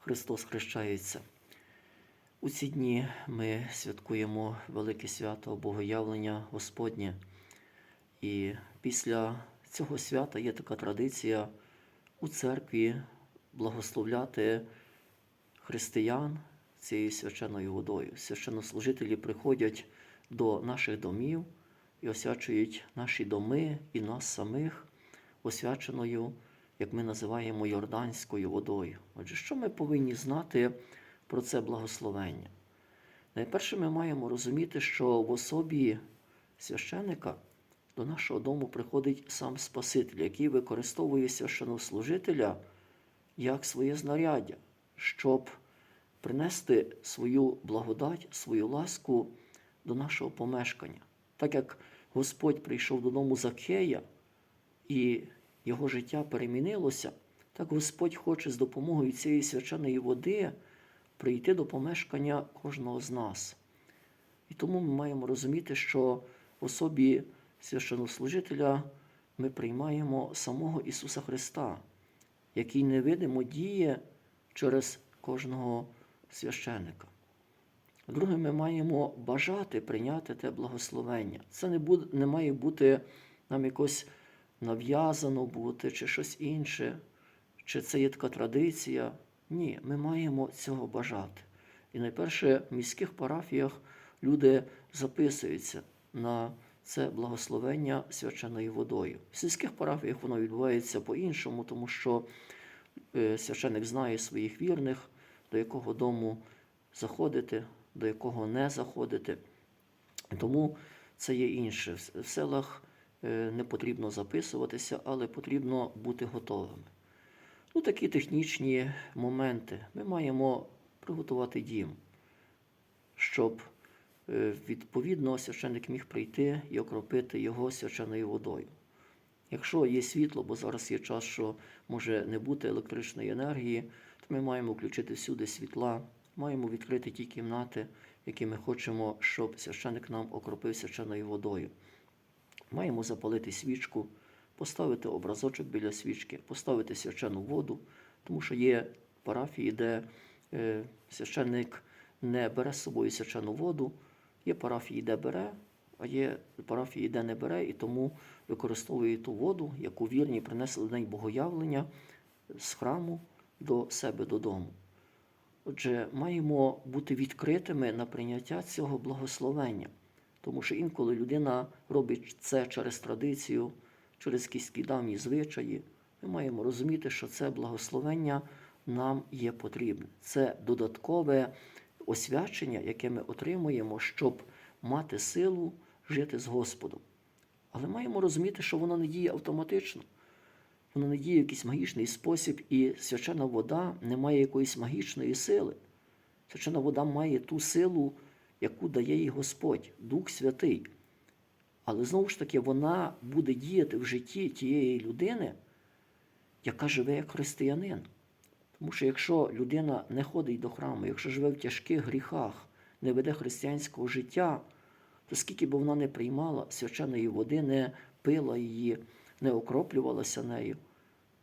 Христос хрещається. У ці дні ми святкуємо велике свято Богоявлення Господнє. І після цього свята є така традиція у церкві благословляти християн цією священною водою. Священнослужителі приходять до наших домів і освячують наші доми і нас самих освяченою, як ми називаємо, Йорданською водою. Отже, що ми повинні знати про це благословення? Найперше, ми маємо розуміти, що в особі священика до нашого дому приходить сам Спаситель, який використовує священнослужителя як своє знаряддя, щоб принести свою благодать, свою ласку до нашого помешкання. Так як Господь прийшов додому Закея і його життя перемінилося, так Господь хоче з допомогою цієї свяченої води прийти до помешкання кожного з нас. І тому ми маємо розуміти, що в особі священнослужителя ми приймаємо самого Ісуса Христа, який невидимо діє через кожного священика. Друге, ми маємо бажати прийняти те благословення. Це не, буде, не має бути нам якось нав'язано бути, чи щось інше, чи це є така традиція. Ні, ми маємо цього бажати. І найперше в міських парафіях люди записуються на це благословення свяченою водою. В сільських парафіях воно відбувається по-іншому, тому що е, священик знає своїх вірних, до якого дому заходити, до якого не заходити. Тому це є інше. В селах не потрібно записуватися, але потрібно бути готовими. Ну, такі технічні моменти. Ми маємо приготувати дім, щоб е, відповідно священник міг прийти і окропити його свяченою водою. Якщо є світло, бо зараз є час, що може не бути електричної енергії, то ми маємо включити всюди світла, маємо відкрити ті кімнати, які ми хочемо, щоб священник нам окропив свяченою водою. Маємо запалити свічку, поставити образочок біля свічки, поставити свячену воду, тому що є парафії, де е, священник не бере з собою свячену воду, є парафії, де бере, а є парафії, де не бере, і тому використовує ту воду, яку вірні принесли в день богоявлення з храму до себе додому. Отже, маємо бути відкритими на прийняття цього благословення, тому що інколи людина робить це через традицію, через якісь давні звичаї. Ми маємо розуміти, що це благословення нам є потрібне. Це додаткове освячення, яке ми отримуємо, щоб мати силу жити з Господом. Але маємо розуміти, що воно не діє автоматично. Воно не діє в якийсь магічний спосіб, і свячена вода не має якоїсь магічної сили. Свячена вода має ту силу, яку дає їй Господь, Дух Святий. Але знову ж таки, вона буде діяти в житті тієї людини, яка живе як християнин. Тому що якщо людина не ходить до храму, якщо живе в тяжких гріхах, не веде християнського життя, то скільки б вона не приймала свяченої води, не пила її, не окроплювалася нею,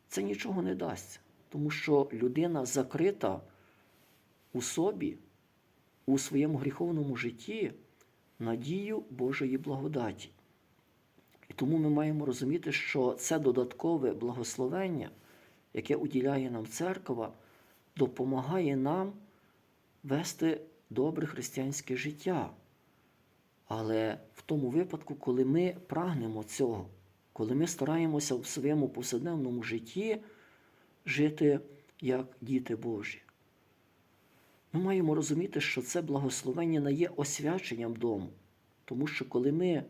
це нічого не дасть. Тому що людина закрита у собі, у своєму гріховному житті надію Божої благодаті. І тому ми маємо розуміти, що це додаткове благословення, яке уділяє нам церква, допомагає нам вести добре християнське життя. Але в тому випадку, коли ми прагнемо цього, коли ми стараємося в своєму повсякденному житті жити як діти Божі. Ми маємо розуміти, що це благословення не є освяченням дому. Тому що коли ми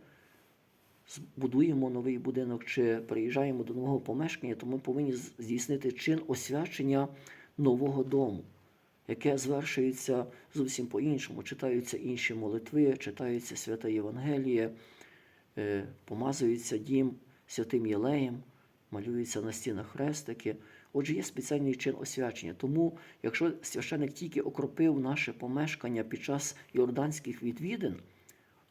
будуємо новий будинок чи приїжджаємо до нового помешкання, то ми повинні здійснити чин освячення нового дому, яке звершується зовсім по-іншому. Читаються інші молитви, читаються свята Євангеліє, е, помазується дім святим Єлеєм, малюються на стінах хрестики. Отже, є спеціальний чин освячення. Тому, якщо священик тільки окропив наше помешкання під час йорданських відвідин,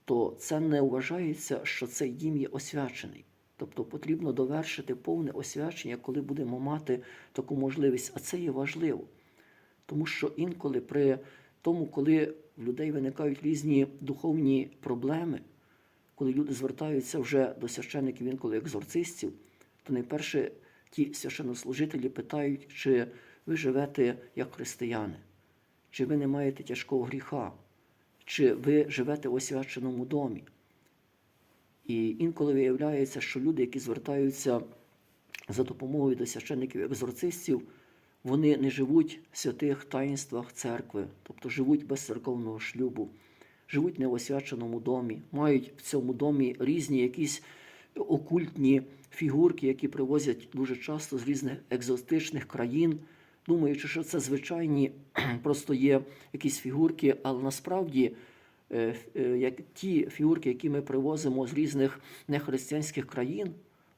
то це не вважається, що цей дім є освячений. Тобто потрібно довершити повне освячення, коли будемо мати таку можливість. А це є важливо. Тому що інколи при тому, коли в людей виникають різні духовні проблеми, коли люди звертаються вже до священників, інколи екзорцистів, то найперше ті священнослужителі питають, чи ви живете як християни, чи ви не маєте тяжкого гріха, чи ви живете в освяченому домі. І інколи виявляється, що люди, які звертаються за допомогою до священників екзорцистів, вони не живуть в святих таїнствах церкви, тобто живуть без церковного шлюбу, живуть не в освяченому домі, мають в цьому домі різні якісь окультні фігурки, які привозять дуже часто з різних екзотичних країн, думаючи, що це звичайні просто є якісь фігурки, але насправді е, е, як ті фігурки, які ми привозимо з різних нехристиянських країн,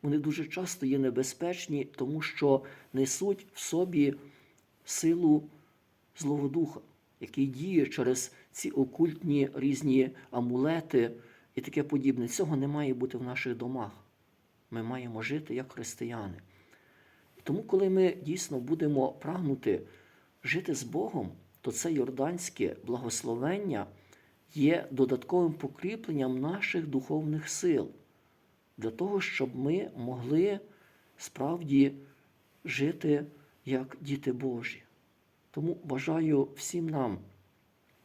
вони дуже часто є небезпечні, тому що несуть в собі силу Злого Духа, який діє через ці окультні різні амулети і таке подібне. Цього не має бути в наших домах. Ми маємо жити як християни. Тому, коли ми дійсно будемо прагнути жити з Богом, то це йорданське благословення є додатковим покріпленням наших духовних сил для того, щоб ми могли справді жити як діти Божі. Тому бажаю всім нам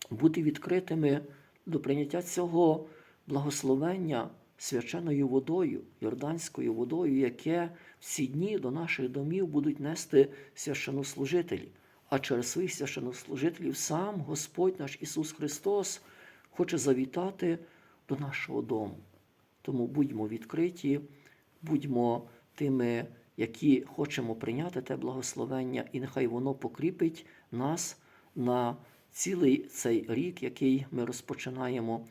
бути відкритими до прийняття цього благословення свяченою водою, йорданською водою, яке в ці дні до наших домів будуть нести священнослужителі. А через своїх священнослужителів сам Господь наш Ісус Христос хоче завітати до нашого дому. Тому будьмо відкриті, будьмо тими, які хочемо прийняти те благословення, і нехай воно покріпить нас на цілий цей рік, який ми розпочинаємо,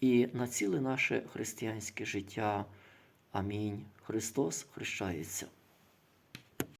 і на ціле наше християнське життя. Амінь. Христос хрещається.